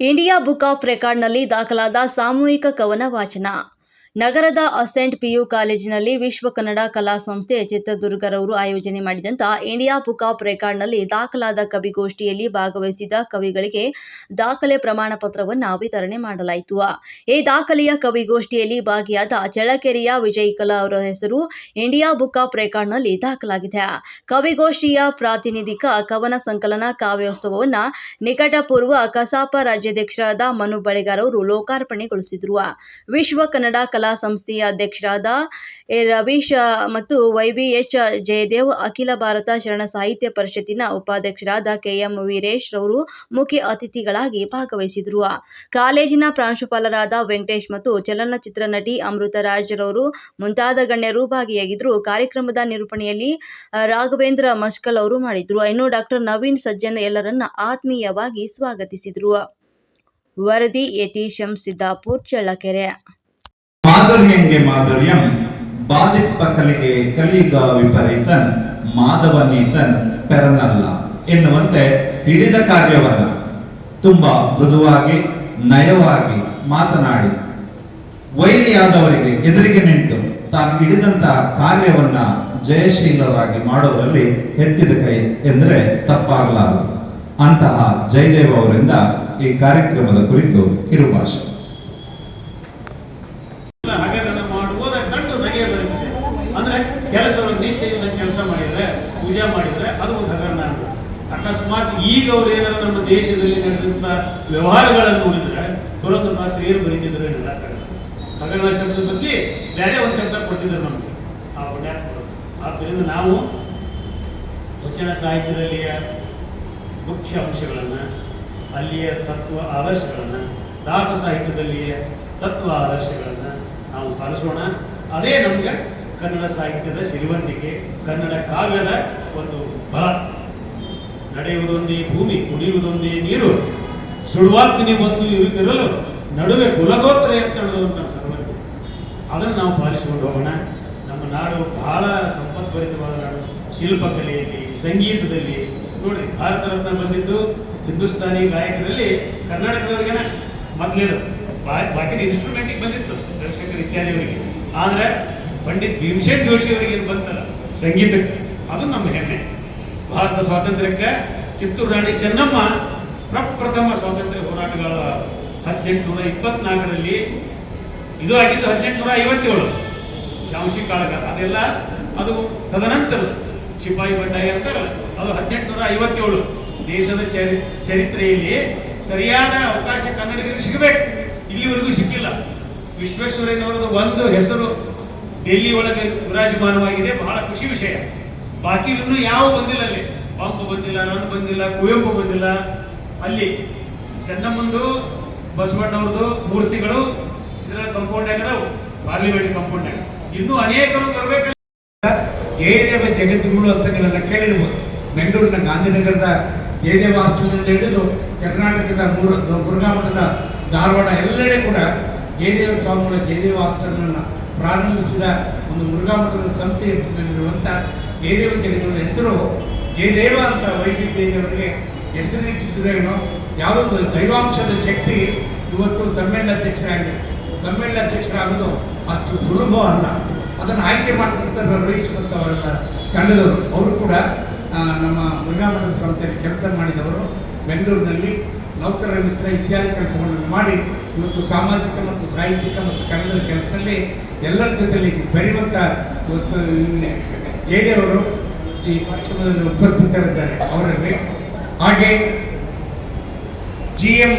India book of ರೆಕಾರ್ಡ್ನಲ್ಲಿ ದಾಖಲಾದ ಸಾಮೂಹಿಕ ಕವನ ವಾಚನ. ನಗರದ ಅಸೆಂಟ್ ಪಿಯು ಕಾಲೇಜಿನಲ್ಲಿ ವಿಶ್ವ ಕನ್ನಡ ಕಲಾ ಸಂಸ್ಥೆ ಚಿತ್ರದುರ್ಗರವರು ಆಯೋಜನೆ ಮಾಡಿದಂತ ಇಂಡಿಯಾ ಬುಕ್ ಆಫ್ ರೆಕಾರ್ಡ್ನಲ್ಲಿ ದಾಖಲಾದ ಕವಿಗೋಷ್ಠಿಯಲ್ಲಿ ಭಾಗವಹಿಸಿದ ಕವಿಗಳಿಗೆ ದಾಖಲೆ ಪ್ರಮಾಣ ಪತ್ರವನ್ನು ವಿತರಣೆ ಮಾಡಲಾಯಿತು. ಈ ದಾಖಲೆಯ ಕವಿಗೋಷ್ಠಿಯಲ್ಲಿ ಭಾಗಿಯಾದ ಚಳ್ಳಕೆರೆಯ ವಿಜಯ್ ಕಲಾ ಅವರ ಹೆಸರು ಇಂಡಿಯಾ ಬುಕ್ ಆಫ್ ರೆಕಾರ್ಡ್ನಲ್ಲಿ ದಾಖಲಾಗಿದೆ. ಕವಿಗೋಷ್ಠಿಯ ಪ್ರಾತಿನಿಧಿಕ ಕವನ ಸಂಕಲನ ಕಾವ್ಯೋತ್ಸವವನ್ನು ನಿಕಟಪೂರ್ವ ಕಸಾಪ ರಾಜ್ಯಾಧ್ಯಕ್ಷರಾದ ಮನು ಬಳಿಗಾರ್ ಅವರು ಲೋಕಾರ್ಪಣೆಗೊಳಿಸಿದರು. ವಿಶ್ವ ಕನ್ನಡ ಕಲಾ ಸಂಸ್ಥೆಯ ಅಧ್ಯಕ್ಷರಾದ ಎ. ರವೀಶ್ ಮತ್ತು ವೈವಿಎಚ್ ಜಯದೇವ್, ಅಖಿಲ ಭಾರತ ಶರಣ ಸಾಹಿತ್ಯ ಪರಿಷತ್ತಿನ ಉಪಾಧ್ಯಕ್ಷರಾದ ಕೆಎಂ ವೀರೇಶ್ ರವರು ಮುಖ್ಯ ಅತಿಥಿಗಳಾಗಿ ಭಾಗವಹಿಸಿದರು. ಕಾಲೇಜಿನ ಪ್ರಾಂಶುಪಾಲರಾದ ವೆಂಕಟೇಶ್ ಮತ್ತು ಚಲನಚಿತ್ರ ನಟಿ ಅಮೃತರಾಜ್ ರವರು ಮುಂತಾದ ಗಣ್ಯರು ಭಾಗಿಯಾಗಿದ್ದರು. ಕಾರ್ಯಕ್ರಮದ ನಿರೂಪಣೆಯಲ್ಲಿ ರಾಘವೇಂದ್ರ ಮಸ್ಕಲ್ ಅವರು ಮಾಡಿದ್ರು ಇನ್ನು ಡಾಕ್ಟರ್ ನವೀನ್ ಸಜ್ಜನ್ ಎಲ್ಲರನ್ನ ಆತ್ಮೀಯವಾಗಿ ಸ್ವಾಗತಿಸಿದ್ರು. ವರದಿ ಯತೀಶಂ ಸಿದ್ದಾಪುರ್ ಚಳ್ಳಕೆರೆ. ಮಾಧುರ್ಯಂಗೆ ಮಾಧುರ್ಯಂ, ಬಾಧಿಪ್ಪ ಕಲಿಗೆ ಕಲಿಯುಗ ವಿಪರೀತನ್, ಮಾಧವನೀತನ್ ಪೆರನಲ್ಲ ಎನ್ನುವಂತೆ ಹಿಡಿದ ಕಾರ್ಯವನ್ನ ತುಂಬಾ ಮೃದುವಾಗಿ, ನಯವಾಗಿ ಮಾತನಾಡಿ. ವೈರಿಯಾದವರಿಗೆ ಎದುರಿಗೆ ನಿಂತು ತಾನು ಹಿಡಿದಂತಹ ಕಾರ್ಯವನ್ನ ಜಯಶೀಲರಾಗಿ ಮಾಡುವುದರಲ್ಲಿ ಎತ್ತಿದ ಕೈ ಎಂದರೆ ತಪ್ಪಾಗಲಾರದು. ಅಂತಹ ಜಯದೇವ್ ಅವರಿಂದ ಈ ಕಾರ್ಯಕ್ರಮದ ಕುರಿತು ಕಿರುಭಾಷೆ ಕೆಲಸವನ್ನು ನಿಷ್ಠೆಯಿಂದ ಕೆಲಸ ಮಾಡಿದರೆ, ಪೂಜೆ ಮಾಡಿದರೆ ಅದು ಒಂದು ಹಗರಣ ಅಕಸ್ಮಾತ್ ಈಗ ಅವ್ರು ಏನಾದ್ರು ನಮ್ಮ ದೇಶದಲ್ಲಿ ನಡೆದಂಥ ವ್ಯವಹಾರಗಳನ್ನು ನೋಡಿದ್ರೆ ಪುರಂದರದಾಸರು ಏನು ಬರೀತಿದ್ರೆ ಹಗರಣ ಶಬ್ದದ ಬಗ್ಗೆ ಬೇರೆ ಒಂದು ಶಬ್ದ ಕೊಡ್ತಿದ್ರು ನಮಗೆ. ಆ ಆದ್ದರಿಂದ ನಾವು ವಚನ ಸಾಹಿತ್ಯದಲ್ಲಿಯ ಮುಖ್ಯ ಅಂಶಗಳನ್ನು, ಅಲ್ಲಿಯ ತತ್ವ ಆದರ್ಶಗಳನ್ನು, ದಾಸ ಸಾಹಿತ್ಯದಲ್ಲಿಯ ತತ್ವ ಆದರ್ಶಗಳನ್ನು ನಾವು ಪಾಲಿಸೋಣ. ಅದೇ ನಮ್ಗೆ ಕನ್ನಡ ಸಾಹಿತ್ಯದ ಸಿರಿವಂತಿಕೆ, ಕನ್ನಡ ಕಾವ್ಯದ ಒಂದು ಬಲ. ನಡೆಯುವುದೊಂದೇ ಭೂಮಿ, ಕುಡಿಯುವುದೊಂದೇ ನೀರು. ಸುಳ್ವಾಗ್ನಿ ಬಂದು ಇರುತ್ತಿರಲು ನಡುವೆ ಕುಲಗೋತ್ರ ಎತ್ತಳುವಂತ ಸರ್ವಜ್ಞ ಅದನ್ನು ನಾವು ಪಾಲಿಸಿಕೊಂಡು ಹೋಗೋಣ. ನಮ್ಮ ನಾಡು ಬಹಳ ಸಂಪತ್ಭರಿತವಾದ ನಾಡು. ಶಿಲ್ಪಕಲೆಯಲ್ಲಿ, ಸಂಗೀತದಲ್ಲಿ. ನೋಡಿ ಭಾರತ ರತ್ನ ಬಂದಿದ್ದು ಹಿಂದೂಸ್ತಾನಿ ಗಾಯಕರಲ್ಲಿ ಕರ್ನಾಟಕದವರಿಗೆನ? ಮೊದಲೇದು. ಬಾಕಿ ಇನ್ಸ್ಟ್ರೂಮೆಂಟಿಗೆ ಬಂದಿತ್ತು ರವಿಶಂಕರ್ ಇತ್ಯಾದಿಯವರಿಗೆ. ಆದರೆ ಪಂಡಿತ್ ಭೀಮಸೇನ್ ಜೋಶಿ ಅವರಿಗೆ ಏನು ಬಂತಲ್ಲ ಸಂಗೀತಕ್ಕೆ. ಅದು ನಮ್ಮ ಹೆಮ್ಮೆ. ಭಾರತ ಸ್ವಾತಂತ್ರ್ಯಕ್ಕೆ ಕಿತ್ತೂರು ರಾಣಿ ಚೆನ್ನಮ್ಮ ಪ್ರಪ್ರಥಮ ಸ್ವಾತಂತ್ರ್ಯ ಹೋರಾಟಗಾರ ಹದಿನೆಂಟುನೂರ ಇಪ್ಪತ್ನಾಲ್ಕರಲ್ಲಿ ಇದು ಆಗಿದ್ದು ಹದಿನೆಂಟುನೂರ ಐವತ್ತೇಳು. ಶಾಂಶಿ ಕಾಳಗ. ಅದೆಲ್ಲ ಅದು ತದನಂತರ ಶಿಪಾಯಿ ಬಂಡಾಯ ಅಂತ ಅದು ಹದಿನೆಂಟುನೂರ ಐವತ್ತೇಳು. ದೇಶದ ಚರಿ, ಚರಿತ್ರೆಯಲ್ಲಿ ಸರಿಯಾದ ಅವಕಾಶ ಕನ್ನಡಿಗರಿಗೆ ಸಿಗಬೇಕು. ಇಲ್ಲಿವರೆಗೂ ಸಿಕ್ಕಿಲ್ಲ. ವಿಶ್ವೇಶ್ವರಯ್ಯನವರದ ಒಂದು ಹೆಸರು ಡೆಲ್ಲಿ ಒಳಗೆ ವಿರಾಜಮಾನವಾಗಿದೆ ಬಹಳ ಖುಷಿ ವಿಷಯ. ಬಾಕಿ ಇನ್ನೂ ಯಾವ ಬಂದಿಲ್ಲ ಅಲ್ಲಿ. ಪಂಪ್ ಬಂದಿಲ್ಲ, ನಾನು ಬಂದಿಲ್ಲ, ಕುವೆಂಪು ಬಂದಿಲ್ಲ. ಅಲ್ಲಿ ಚೆನ್ನಮ್ಮಂದು, ಬಸವಣ್ಣವ್ರದ್ದು ಮೂರ್ತಿಗಳು ಇದರ ಕಂಪೌಂಡ್ ಆಗದವು ಪಾರ್ಲಿಮೆಂಟ್ ಕಂಪೌಂಡ್ ಇನ್ನೂ ಅನೇಕರು ಬರಬೇಕಲ್ಲ. ಜಯದೇವ ಜಗದ್ಗುರು ಅಂತ ನೀವೆಲ್ಲ ಕೇಳಿರ್ಬೋದು. ಬೆಂಗಳೂರಿನ ಗಾಂಧಿನಗರದ ಜಯದೇವ ಹಾಸ್ಟೆಲ್ನಿಂದ ಹಿಡಿದು ಕರ್ನಾಟಕದ ಮೂರು ಮುರುಘಾ ಧಾರವಾಡ ಎಲ್ಲೆಡೆ ಕೂಡ ಜಯದೇವ ಸ್ವಾಮಿಗಳ ಜಯದೇವ ಹಾಸ್ಟೆಲ್ನನ್ನು ಪ್ರಾರಂಭಿಸಿದ ಒಂದು ಮುರುಘಾ ಮಠದ ಸಂಸ್ಥೆ ಹೆಸರಿನಲ್ಲಿರುವಂಥ ಜಯದೇವ ಜಗದ್ಗುರುಗಳ ಹೆಸರು ಜಯದೇವ ಅಂತ ವೈದ್ಯ ಜಯದೇವರಿಗೆ ಹೆಸರಿನ ಏನೋ? ಯಾವುದೋ ದೈವಾಂಶದ ಶಕ್ತಿ ಇವತ್ತು ಸಮ್ಮೇಳನ ಅಧ್ಯಕ್ಷರಾಗಿದೆ. ಸಮ್ಮೇಳನ ಅಧ್ಯಕ್ಷರಾಗೋದು ಅಷ್ಟು ಸುಲಭ ಅಲ್ಲ. ಅದನ್ನು ಆಯ್ಕೆ ಮಾಡ್ಕೊಳ್ತಾರೆ ರಮೇಶ್ ಮತ್ತು ಅವರೆಲ್ಲ ತಂಡದವರು. ಅವರು ಕೂಡ ನಮ್ಮ ಮುರುಘಾಮಠದ ಸಂಸ್ಥೆಯಲ್ಲಿ ಕೆಲಸ ಮಾಡಿದವರು ಬೆಂಗಳೂರಿನಲ್ಲಿ. ನೌಕರರ ಮಿತ್ರ ಇತ್ಯಾದಿ ಕೆಲಸಗಳನ್ನು ಮಾಡಿ ಇವತ್ತು ಸಾಮಾಜಿಕ ಮತ್ತು ಸಾಹಿತ್ಯಿಕ ಮತ್ತು ಕನ್ನಡದ ಕೆಲಸದಲ್ಲಿ ಎಲ್ಲರ ಜೊತೆಯಲ್ಲಿ ಬೆರೆಯುವಂಥ ಇವತ್ತು ಜಯದೇವರು ಈ ಕಾರ್ಯಕ್ರಮದಲ್ಲಿ ಉಪಸ್ಥಿತರಿದ್ದಾರೆ. ಅವರಲ್ಲಿ. ಹಾಗೆ ಜಿ ಎಂ